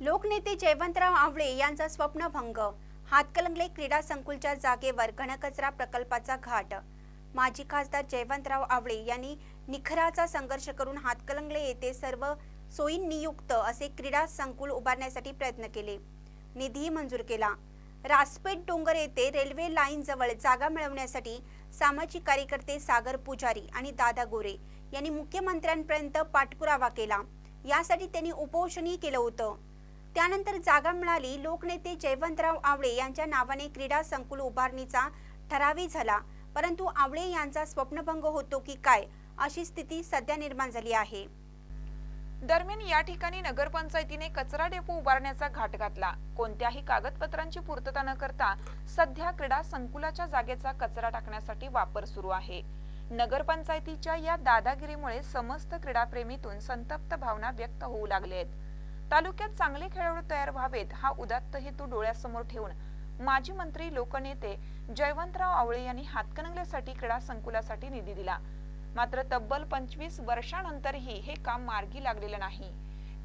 लोकनेते जयवंतराव आवळे यांचा स्वप्नभंग. हातकलंगले क्रीडा संकुलच्या जागेवर घनकचरा प्रकल्पाचा घाट. माजी खासदार जयवंतराव आवळे यांनी निखराचा संघर्ष करून हातकलंगले येथे सर्व सोयींनियुक्त असे क्रीडा संकुल उभारण्यासाठी प्रयत्न केले. निधीही मंजूर केला. रासपेट डोंगर येथे रेल्वे लाईन जवळ जागा मिळवण्यासाठी सामाजिक कार्यकर्ते सागर पुजारी आणि दादा गोरे यांनी मुख्यमंत्र्यांपर्यंत पाठपुरावा केला. यासाठी त्यांनी उपोषणही केलं होतं. त्यानंतर जागा मिळाली. लोकनेते जयवंतराव आवळे यांच्या नावाने क्रीडा संकुल उभारणीचा ठरावी झाला. परंतु आवळे यांचा स्वप्नभंग होतो की काय अशी स्थिती सध्या निर्माण झाली आहे. दरम्यान या ठिकाणी नगरपंचायतीने कचरा डेपो उभारण्याचा घाट घातला. कोणत्याही कागदपत्रांची पूर्तता न करता सध्या क्रीडा संकुलाच्या जागेचा कचरा टाकण्यासाठी वापर सुरू आहे. नगरपंचायतीच्या या दादागिरीमुळे समस्त क्रीडाप्रेमीतून संतप्त भावना व्यक्त होऊ लागल्या आहेत. तालुक्यात चांगले खेळाडू तयार व्हावेत हा उदात्त हेतू डोळ्यासमोर ठेवून माजी मंत्री लोकनेते जयवंतराव आवळे यांनी हातकणंगलेसाठी क्रीडा संकुलासाठी निधी दिला. मात्र तब्बल पंचवीस वर्षानंतरही हे काम मार्गी लागलेलं नाही.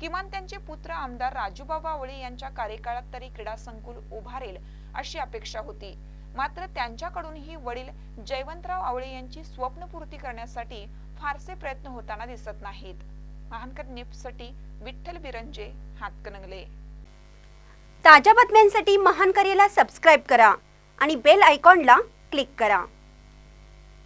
किमान त्यांचे पुत्र आमदार राजूबाबा आवळे यांच्या कार्यकाळात तरी क्रीडा संकुल उभारेल अशी अपेक्षा होती. मात्र त्यांच्याकडूनही वडील जयवंतराव आवळे यांची स्वप्नपूर्ती करण्यासाठी फारसे प्रयत्न होताना दिसत नाहीत. महानकर न्यूजसाठी विठ्ठल बिरंजे हातकणंगले ताज्या बातम्यांसाठी महान करेला सबस्क्राईब करा आणि बेल आयकॉनला क्लिक करा.